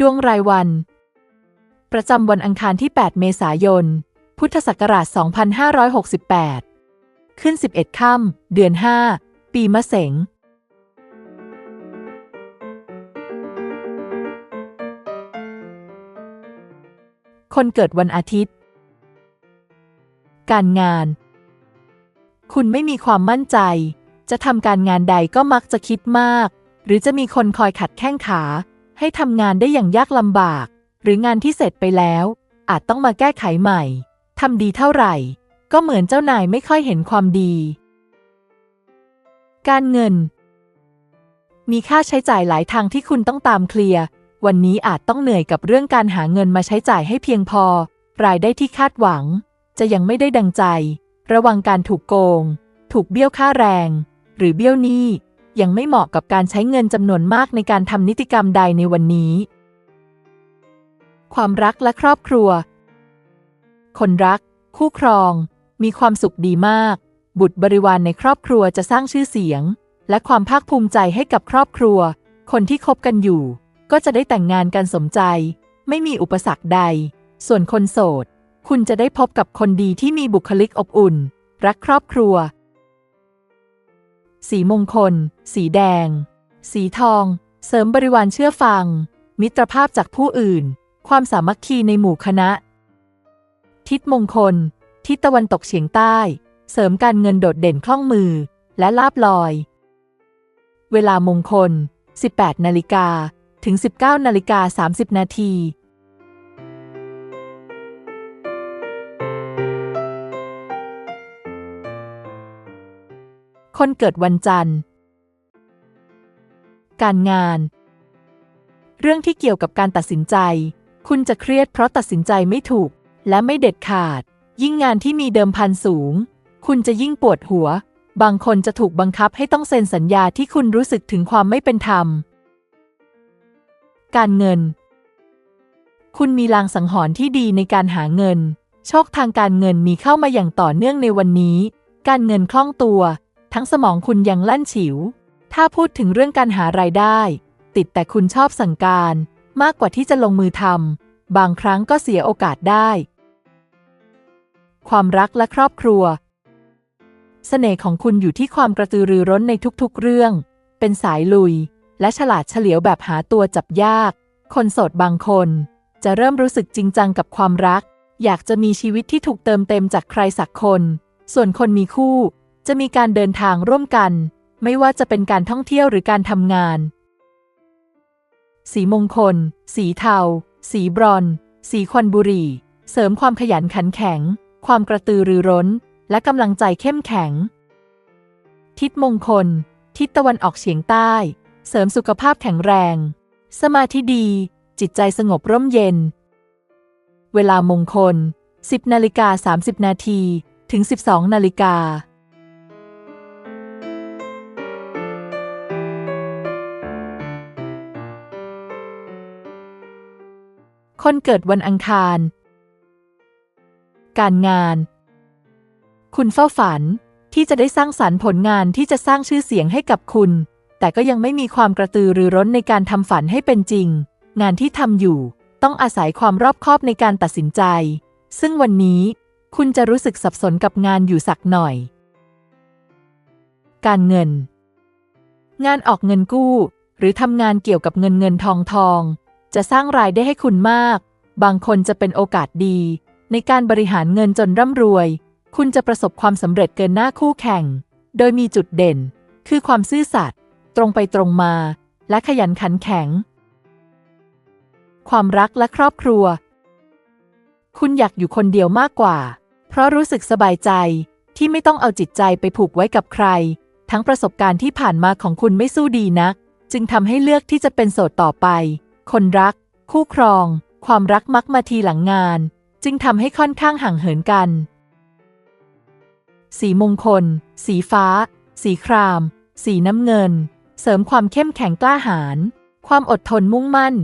ดวงรายวัน ประจำวันอังคารที่ 8 เมษายน พุทธศักราช 2568 ขึ้น 11 ค่ำเดือน 5 ปีมะเสงคนเกิดวันอาทิตย์ การงาน คุณไม่มีความมั่นใจ จะทำการงานใดก็มักจะคิดมาก หรือจะมีคนคอยขัดแข้งขา ให้ทำงานได้อย่างยากลำบาก หรืองานที่เสร็จไปแล้ว อาจต้องมาแก้ไขใหม่ทำดีเท่าไหร่ ก็เหมือนเจ้านายไม่ค่อยเห็นความดี การเงิน มีค่าใช้จ่ายหลายทางที่คุณต้องตามเคลียร์วันนี้อาจต้องเหนื่อยกับเรื่องการหาเงินมาใช้จ่ายให้เพียงพอ รายได้ที่คาดหวัง จะยังไม่ได้ดังใจ ระวังการถูกโกง ถูกเบี้ยวค่าแรง หรือเบี้ยวหนี้ ยังไม่เหมาะกับการใช้เงินจำนวนมากในการทำนิติกรรมใดในวันนี้ ความรักและครอบครัว คนรัก คู่ครอง มีความสุขดีมาก บุตรบริวารในครอบครัวจะสร้างชื่อเสียง และความภาคภูมิใจให้กับครอบครัว คนที่คบกันอยู่ ก็จะได้แต่งงานกันสมใจ ไม่มีอุปสรรคใด ส่วนคนโสด คุณจะได้พบกับคนดีที่มีบุคลิกอบอุ่น รักครอบครัว สีมงคล สีแดง สีทอง เสริมบริวารเชื่อฟัง มิตรภาพจากผู้อื่น ความสามัคคีในหมู่คณะ ทิศมงคล ทิศตะวันตกเฉียงใต้ เสริมการเงินโดดเด่นคล่องมือ และลาบลอย เวลามงคล 18 นาฬิกาถึง 19 นาฬิกา 30 นาที คนเกิดวันจันทร์ การงาน เรื่องที่เกี่ยวกับการตัดสินใจ คุณจะเครียดเพราะตัดสินใจไม่ถูก และไม่เด็ดขาด ยิ่งงานที่มีเดิมพันสูง คุณจะยิ่งปวดหัว บางคนจะถูกบังคับให้ต้องเซ็นสัญญาที่คุณรู้สึกถึงความไม่เป็นธรรม การเงิน คุณมีลางสังหรณ์ที่ดีในการหาเงิน โชคทางการเงินมีเข้ามาอย่างต่อเนื่องในวันนี้ การเงินคล่องตัว ทั้งสมองคุณยังลั่นฉิว ถ้าพูดถึงเรื่องการหารายได้ ติดแต่คุณชอบสั่งการ มากกว่าที่จะลงมือทำบางครั้งก็เสียโอกาสได้ ความรักและครอบครัวเสน่ห์ของคุณอยู่ที่ความกระตือรือร้นในทุกๆ เรื่อง เป็นสายลุย และฉลาดเฉลียวแบบหาตัวจับยาก คนโสดบางคน จะเริ่มรู้สึกจริงจังกับความรัก อยากจะมีชีวิตที่ถูกเติมเต็มจากใครสักคน ส่วนคนมีคู่ จะมีการเดินทางร่วมกัน ไม่ว่าจะเป็นการท่องเที่ยวหรือการทำงาน สีมงคล สีเทา สีบรอน สีควันบุรี เสริมความขยันขันแข็ง ความกระตือรือร้น และกำลังใจเข้มแข็ง ทิศมงคล ทิศตะวันออกเฉียงใต้ เสริมสุขภาพแข็งแรง สมาธิดี จิตใจสงบร่มเย็น เวลามงคล 10นาฬิกา30 นาที ถึง 12นาฬิกา คนเกิดวันอังคาร การงาน คุณเฝ้าฝันที่จะได้สร้างสรรค์ผลงานที่จะสร้างชื่อเสียงให้กับคุณ แต่ก็ยังไม่มีความกระตือรือร้นในการทำฝันให้เป็นจริง งานที่ทำอยู่ ต้องอาศัยความรอบคอบในการตัดสินใจ ซึ่งวันนี้ คุณจะรู้สึกสับสนกับงานอยู่สักหน่อย การเงิน งานออกเงินกู้ หรือทำงานเกี่ยวกับเงินเงินทองทอง จะสร้างรายได้ให้คุณมาก บางคนจะเป็นโอกาสดี ในการบริหารเงินจนร่ำรวย คุณจะประสบความสำเร็จเกินหน้าคู่แข่ง โดยมีจุดเด่น คือความซื่อสัตย์ตรงไปตรงมา และขยันขันแข็ง ความรักและครอบครัว คุณอยากอยู่คนเดียวมากกว่า เพราะรู้สึกสบายใจที่ไม่ต้องเอาจิตใจไปผูกไว้กับใคร ทั้งประสบการณ์ที่ผ่านมาของคุณไม่สู้ดีนัก จึงทำให้เลือกที่จะเป็นโสดต่อไป คนรัก คู่ครอง ความรักมักมาทีหลังงาน จึงทำให้ค่อนข้างห่างเหินกัน สีมงคล สีฟ้า สีคราม สีน้ำเงิน เสริมความเข้มแข็งกล้าหาญความอดทนมุ่งมั่น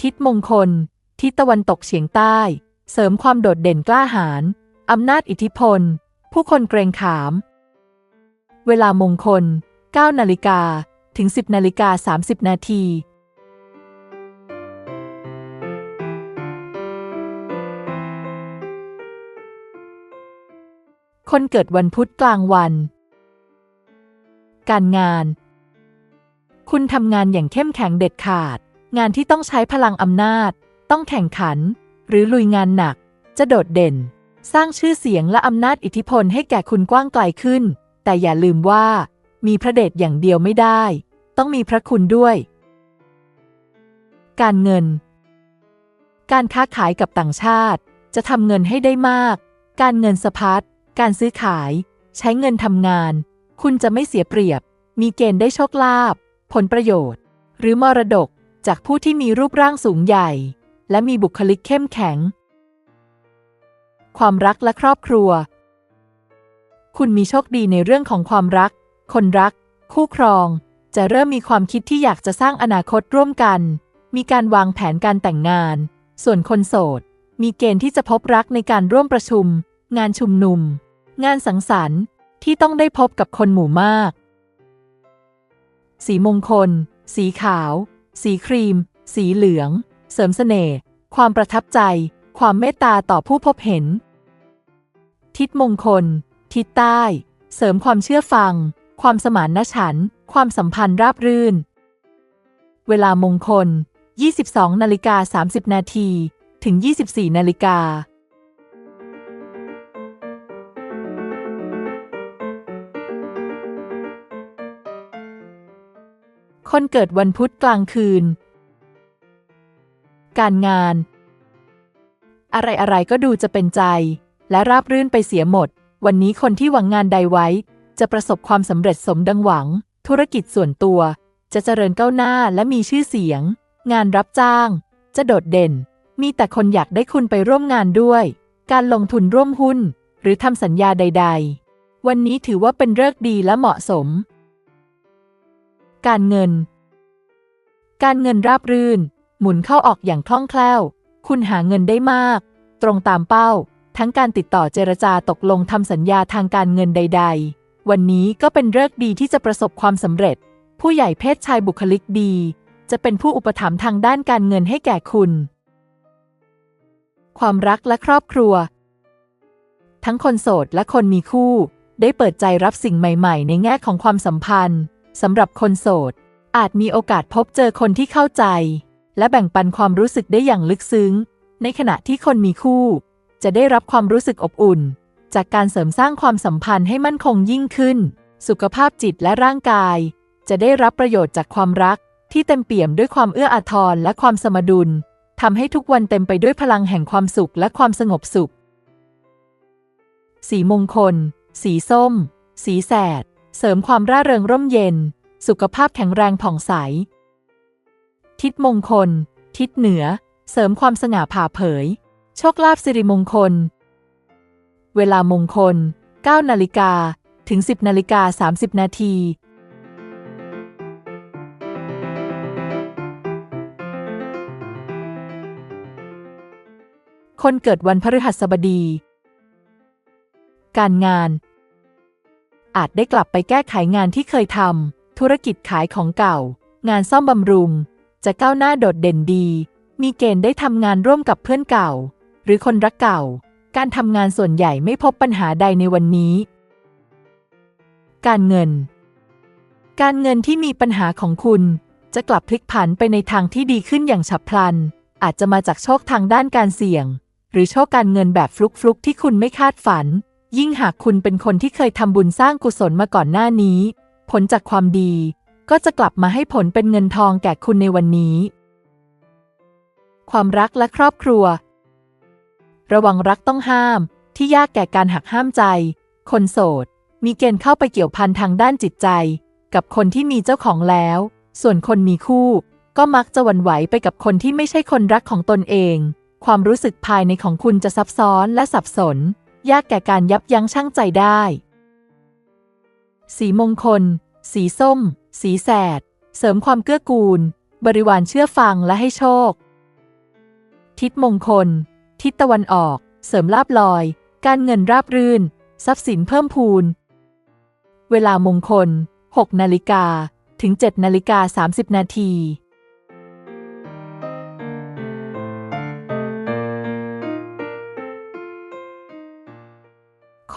ทิศมงคล ทิศตะวันตกเฉียงใต้ เสริมความโดดเด่นกล้าหาญอำนาจอิทธิพล ผู้คนเกรงขาม เวลามงคล9นาฬิกาถึง 10นาฬิกา30 นาที คนเกิดวันพุธกลางวัน การงาน คุณทำงานอย่างเข้มแข็งเด็ดขาด งานที่ต้องใช้พลังอำนาจ ต้องแข่งขัน หรือลุยงานหนัก จะโดดเด่น สร้างชื่อเสียงและอำนาจอิทธิพลให้แก่คุณกว้างไกลขึ้น แต่อย่าลืมว่า มีพระเดชอย่างเดียวไม่ได้ ต้องมีพระคุณด้วย การเงิน การค้าขายกับต่างชาติ จะทำเงินให้ได้มาก การเงินสะพัด การซื้อขาย ใช้เงินทำงาน คุณจะไม่เสียเปรียบ มีเกณฑ์ได้โชคลาภผลประโยชน์ หรือมรดกจากผู้ที่มีรูปร่างสูงใหญ่ และมีบุคลิกเข้มแข็ง ความรักและครอบครัว คุณมีโชคดีในเรื่องของความรัก คนรัก คู่ครอง จะเริ่มมีความคิดที่อยากจะสร้างอนาคตร่วมกัน มีการวางแผนการแต่งงาน ส่วนคนโสด มีเกณฑ์ที่จะพบรักในการร่วมประชุม งานชุมนุม งานสังสรรค์ที่ต้องได้พบกับคนหมู่มาก สีมงคล สีขาว สีครีม สีเหลือง เสริมเสน่ห์ ความประทับใจ ความเมตตาต่อผู้พบเห็น ทิศมงคล ทิศใต้ เสริมความเชื่อฟัง ความสมานฉันท์ความสัมพันธ์ราบรื่น เวลามงคล 22นาฬิกา30 นาที ถึง 24นาฬิกา คนเกิดวันพุธกลางคืน การงาน อะไรๆก็ดูจะเป็นใจ และราบรื่นไปเสียหมด วันนี้คนที่หวังงานใดไว้ จะประสบความสำเร็จสมดังหวัง ธุรกิจส่วนตัว จะเจริญก้าวหน้าและมีชื่อเสียง งานรับจ้าง จะโดดเด่น มีแต่คนอยากได้คุณไปร่วมงานด้วย การลงทุนร่วมหุ้น หรือทำสัญญาใด ๆ วันนี้ถือว่าเป็นเลิกดีและเหมาะสม การเงิน การเงินราบรื่น หมุนเข้าออกอย่างคล่องแคล่ว คุณหาเงินได้มาก ตรงตามเป้า ทั้งการติดต่อเจรจาตกลงทำสัญญาทางการเงินใด ๆ วันนี้ก็เป็นเลิกดีที่จะประสบความสำเร็จ ผู้ใหญ่เพศชายบุคลิกดี จะเป็นผู้อุปถัมภ์ทางด้านการเงินให้แก่คุณ ความรักและครอบครัว ทั้งคนโสดและคนมีคู่ ได้เปิดใจรับสิ่งใหม่ ๆ ในแง่ของความสัมพันธ์ สำหรับคนโสด อาจมีโอกาสพบเจอคนที่เข้าใจ และแบ่งปันความรู้สึกได้อย่างลึกซึ้ง ในขณะที่คนมีคู่ จะได้รับความรู้สึกอบอุ่น จากการเสริมสร้างความสัมพันธ์ให้มั่นคงยิ่งขึ้น สุขภาพจิตและร่างกาย จะได้รับประโยชน์จากความรัก ที่เต็มเปี่ยมด้วยความเอื้ออาทรและความสมดุลทำให้ทุกวันเต็มไปด้วยพลังแห่งความสุขและความสงบสุข สีมงคล สีส้ม สีแสด เสริมความร่าเริงร่มเย็น สุขภาพแข็งแรงผ่องใส ทิศมงคล ทิศเหนือ เสริมความสง่าผ่าเผย โชคลาภสิริมงคล เวลามงคล 9 นาฬิกา ถึง 10 นาฬิกา 30 นาทีคนเกิดวันพฤหัสบดี การงาน อาจได้กลับไปแก้ไขงานที่เคยทำ ธุรกิจขายของเก่า งานซ่อมบำรุง จะก้าวหน้าโดดเด่นดี มีเกณฑ์ได้ทำงานร่วมกับเพื่อนเก่า หรือคนรักเก่า การทำงานส่วนใหญ่ไม่พบปัญหาใดในวันนี้ การเงิน การเงินที่มีปัญหาของคุณจะกลับพลิกผันไปในทางที่ดีขึ้นอย่างฉับพลัน อาจจะมาจากโชคทางด้านการเสี่ยง หรือโชคการเงินแบบฟลุกๆที่คุณไม่คาดฝัน ยิ่งหากคุณเป็นคนที่เคยทำบุญสร้างกุศลมาก่อนหน้านี้ ผลจากความดีก็จะกลับมาให้ผลเป็นเงินทองแก่คุณในวันนี้ ความรักและครอบครัว ระวังรักต้องห้ามที่ยากแก่การหักห้ามใจ คนโสด มีเกณฑ์เข้าไปเกี่ยวพันทางด้านจิตใจ กับคนที่มีเจ้าของแล้ว ส่วนคนมีคู่ ก็มักจะหวั่นไหวไปกับคนที่ไม่ใช่คนรักของตนเอง ความรู้สึกภายในของคุณจะซับซ้อนและสับสน ยากแก่การยับยั้งชั่งใจได้ สีมงคล สีส้ม สีแสด เสริมความเกื้อกูล บริวารเชื่อฟังและให้โชค ทิศมงคล ทิศตะวันออก เสริมลาบลอย การเงินราบรื่น ทรัพย์สินเพิ่มพูน เวลามงคล 6 นาฬิกา ถึง 7 นาฬิกา 30 นาที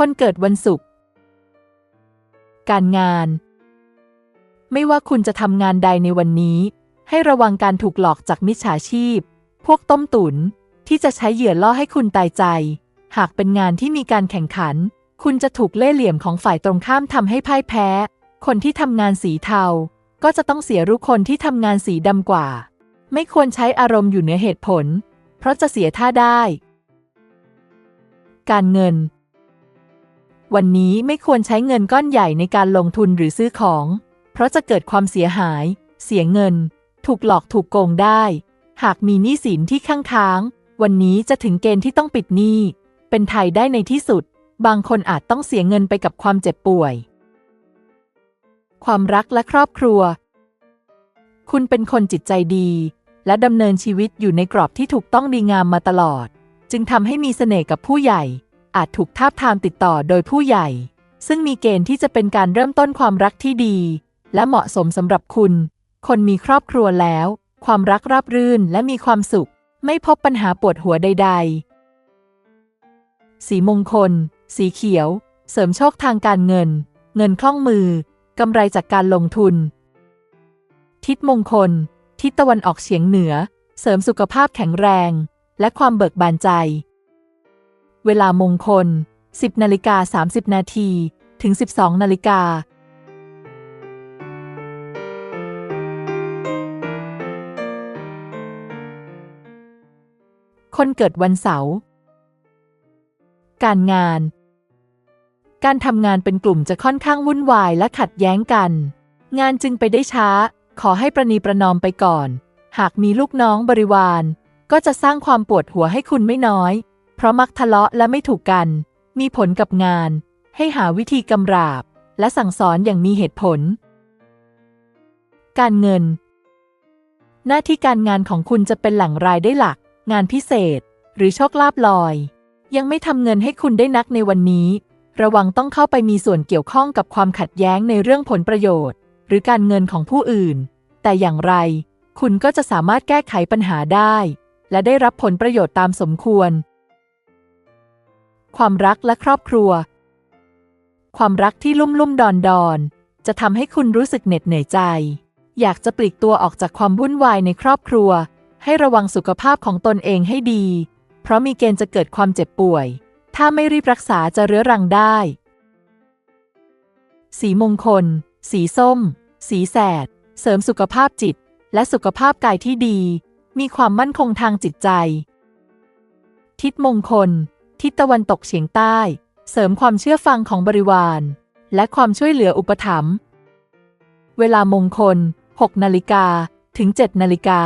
คนเกิดวันศุกร์ การงาน ไม่ว่าคุณจะทำงานใดในวันนี้ ให้ระวังการถูกหลอกจากมิจฉาชีพ พวกต้มตุนที่จะใช้เหยื่อล่อให้คุณตายใจ หากเป็นงานที่มีการแข่งขัน คุณจะถูกเล่ห์เหลี่ยมของฝ่ายตรงข้ามทำให้พ่ายแพ้ คนที่ทำงานสีเทา ก็จะต้องเสียรู้คนที่ทำงานสีดำกว่า ไม่ควรใช้อารมณ์อยู่เหนือเหตุผล เพราะจะเสียท่าได้ การเงิน วันนี้ไม่ควรใช้เงินก้อนใหญ่ในการลงทุนหรือซื้อของ เพราะจะเกิดความเสียหาย เสียเงิน ถูกหลอกถูกโกงได้ หากมีหนี้สินที่ข้างค้าง วันนี้จะถึงเกณฑ์ที่ต้องปิดหนี้ เป็นไทยได้ในที่สุด บางคนอาจต้องเสียเงินไปกับความเจ็บป่วย ความรักและครอบครัว คุณเป็นคนจิตใจดี และดำเนินชีวิตอยู่ในกรอบที่ถูกต้องดีงามมาตลอด จึงทำให้มีเสน่ห์กับผู้ใหญ่ อาจถูกทาบทามติดต่อโดยผู้ใหญ่ ซึ่งมีเกณฑ์ที่จะเป็นการเริ่มต้นความรักที่ดี และเหมาะสมสำหรับคุณ คนมีครอบครัวแล้ว ความรักราบรื่นและมีความสุข ไม่พบปัญหาปวดหัวใด ๆ สีมงคล สีเขียว เสริมโชคทางการเงิน เงินคล่องมือกำไรจากการลงทุน ทิศมงคล ทิศตะวันออกเฉียงเหนือ เสริมสุขภาพแข็งแรง และความเบิกบานใจ เวลามงคล 10 นาฬิกา 30 นาที ถึง 12 นาฬิกา คนเกิดวันเสาร์ การงาน การทำงานเป็นกลุ่มจะค่อนข้างวุ่นวายและขัดแย้งกัน งานจึงไปได้ช้า ขอให้ประนีประนอมไปก่อน หากมีลูกน้องบริวาร ก็จะสร้างความปวดหัวให้คุณไม่น้อย เพราะมักทะเลาะและไม่ถูกกัน มีผลกับงาน ให้หาวิธีกำราบ และสั่งสอนอย่างมีเหตุผล การเงิน หน้าที่การงานของคุณจะเป็นแหล่งรายได้หลัก งานพิเศษ หรือโชคลาภลอย ยังไม่ทำเงินให้คุณได้นักในวันนี้ ระวังต้องเข้าไปมีส่วนเกี่ยวข้องกับความขัดแย้งในเรื่องผลประโยชน์ หรือการเงินของผู้อื่น แต่อย่างไร คุณก็จะสามารถแก้ไขปัญหาได้ และได้รับผลประโยชน์ตามสมควร ความรักและครอบครัว ความรักที่ลุ่มลุ่มดอนดอนจะทำให้คุณรู้สึกเหน็ดเหนื่อยใจ อยากจะปลีกตัวออกจากความวุ่นวายในครอบครัว ให้ระวังสุขภาพของตนเองให้ดี เพราะมีเกณฑ์จะเกิดความเจ็บป่วย ถ้าไม่รีบรักษาจะเรื้อรังได้ สีมงคล สีส้ม สีแสด เสริมสุขภาพจิต และสุขภาพกายที่ดี มีความมั่นคงทางจิตใจ ทิศมงคล ทิศตะวันตกเฉียงใต้ เสริมความเชื่อฟังของบริวาร และความช่วยเหลืออุปถัมภ์เวลามงคล 6 นาฬิกาถึง 7 นาฬิกา